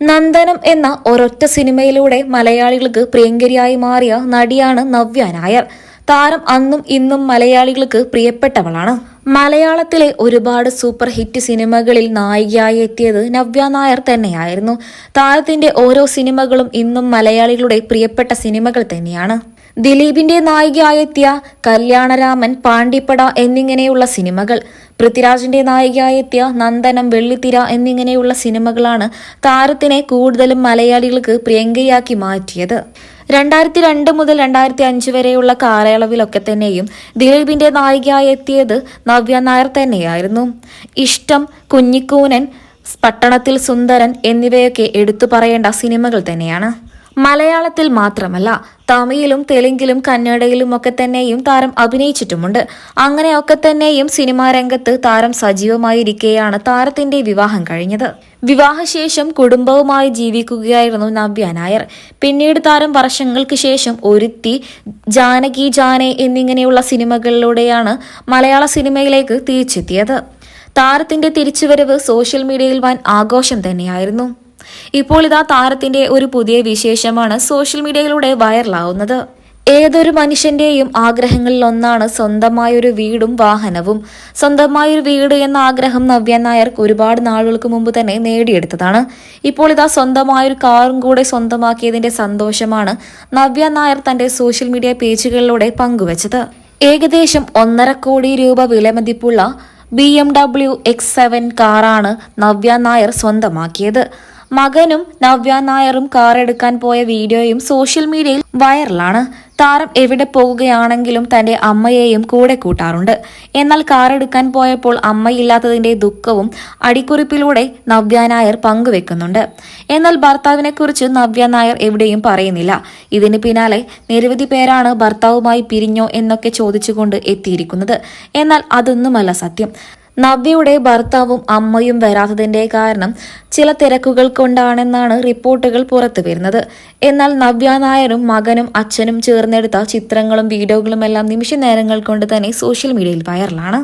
നന്ദനം എന്ന ഒരൊറ്റ സിനിമയിലൂടെ മലയാളികൾക്ക് പ്രിയങ്കരിയായി മാറിയ നടിയാണ് നവ്യ നായർ. താരം അന്നും ഇന്നും മലയാളികൾക്ക് പ്രിയപ്പെട്ടവളാണ്. മലയാളത്തിലെ ഒരുപാട് സൂപ്പർ ഹിറ്റ് സിനിമകളിൽ നായികയായി എത്തിയത് നവ്യ നായർ തന്നെയായിരുന്നു. താരത്തിന്റെ ഓരോ സിനിമകളും ഇന്നും മലയാളികളുടെ പ്രിയപ്പെട്ട സിനിമകൾ തന്നെയാണ്. ദിലീപിന്റെ നായികയായെത്തിയ കല്യാണരാമൻ പാണ്ടിപ്പട എന്നിങ്ങനെയുള്ള സിനിമകൾ. പൃഥ്വിരാജിന്റെ നായികയായെത്തിയ നന്ദനം വെള്ളിത്തിര എന്നിങ്ങനെയുള്ള സിനിമകളാണ് താരത്തിനെ കൂടുതലും മലയാളികൾക്ക് പ്രിയങ്കയാക്കി മാറ്റിയത്. രണ്ടായിരത്തി രണ്ട് മുതൽ രണ്ടായിരത്തി അഞ്ച് വരെയുള്ള കാലയളവിലൊക്കെ തന്നെയും ദിലീപിന്റെ നായികയായി എത്തിയത് നവ്യ നായർ തന്നെയായിരുന്നു. ഇഷ്ടം കുഞ്ഞിക്കൂനൻ പട്ടണത്തിൽ സുന്ദരൻ എന്നിവയൊക്കെ എടുത്തു പറയേണ്ട സിനിമകൾ തന്നെയാണ്. മലയാളത്തിൽ മാത്രമല്ല തമിഴിലും തെലുങ്കിലും കന്നഡയിലും ഒക്കെ തന്നെയും താരം അഭിനയിച്ചിട്ടുമുണ്ട്. അങ്ങനെയൊക്കെ തന്നെയും സിനിമാ രംഗത്ത് താരം സജീവമായിരിക്കെയാണ് താരത്തിന്റെ വിവാഹം കഴിഞ്ഞത്. വിവാഹശേഷം കുടുംബവുമായി ജീവിക്കുകയായിരുന്നു നവ്യ നായർ. പിന്നീട് താരം വർഷങ്ങൾക്ക് ശേഷം ഒരുത്തി ജാനകി ജാനെ എന്നിങ്ങനെയുള്ള സിനിമകളിലൂടെയാണ് മലയാള സിനിമയിലേക്ക് തിരിച്ചെത്തിയത്. താരത്തിന്റെ തിരിച്ചുവരവ് സോഷ്യൽ മീഡിയയിൽ വൻ ആഘോഷം തന്നെയായിരുന്നു. ഇപ്പോൾ ഇതാ താരത്തിന്റെ ഒരു പുതിയ വിശേഷമാണ് സോഷ്യൽ മീഡിയയിലൂടെ വൈറലാവുന്നത്. ഏതൊരു മനുഷ്യന്റെയും ആഗ്രഹങ്ങളിൽ ഒന്നാണ് സ്വന്തമായൊരു വീടും വാഹനവും. സ്വന്തമായൊരു വീട് എന്ന ആഗ്രഹം നവ്യ നായർ ഒരുപാട് നാളുകൾക്ക് മുമ്പ് തന്നെ നേടിയെടുത്തതാണ്. ഇപ്പോൾ ഇതാ സ്വന്തമായൊരു കാറും കൂടെ സ്വന്തമാക്കിയതിന്റെ സന്തോഷമാണ് നവ്യ നായർ തന്റെ സോഷ്യൽ മീഡിയ പേജുകളിലൂടെ പങ്കുവച്ചത്. ഏകദേശം ഒന്നര കോടി രൂപ വിലമതിപ്പുള്ള B M W X seven കാറാണ് നവ്യ നായർ സ്വന്തമാക്കിയത്. മകനും നവ്യ നായറും കാറെടുക്കാൻ പോയ വീഡിയോയും സോഷ്യൽ മീഡിയയിൽ വൈറലാണ് താരം എവിടെ പോവുകയാണെങ്കിലും തന്റെ അമ്മയെയും കൂടെ കൂട്ടാറുണ്ട്. എന്നാൽ കാറെടുക്കാൻ പോയപ്പോൾ അമ്മയില്ലാത്തതിന്റെ ദുഃഖവും അടിക്കുറിപ്പിലൂടെ നവ്യ നായർ പങ്കുവെക്കുന്നുണ്ട്. എന്നാൽ ഭർത്താവിനെക്കുറിച്ച് നവ്യ നായർ എവിടെയും പറയുന്നില്ല. ഇതിന് പിന്നാലെ നിരവധി പേരാണ് ഭർത്താവുമായി പിരിഞ്ഞോ എന്നൊക്കെ ചോദിച്ചുകൊണ്ട് എത്തിയിരിക്കുന്നത്. എന്നാൽ അതൊന്നുമല്ല സത്യം. നവ്യയുടെ ഭർത്താവും അമ്മയും വരാത്തതിന്റെ കാരണം ചില തിരക്കുകൾ കൊണ്ടാണെന്നാണ് റിപ്പോർട്ടുകൾ പുറത്തു വരുന്നത്. എന്നാൽ നവ്യ നായരും മകനും അച്ഛനും ചേർന്നെടുത്ത ചിത്രങ്ങളും വീഡിയോകളുമെല്ലാം നിമിഷ നേരങ്ങൾ കൊണ്ട് തന്നെ സോഷ്യൽ മീഡിയയിൽ വൈറലാണ്.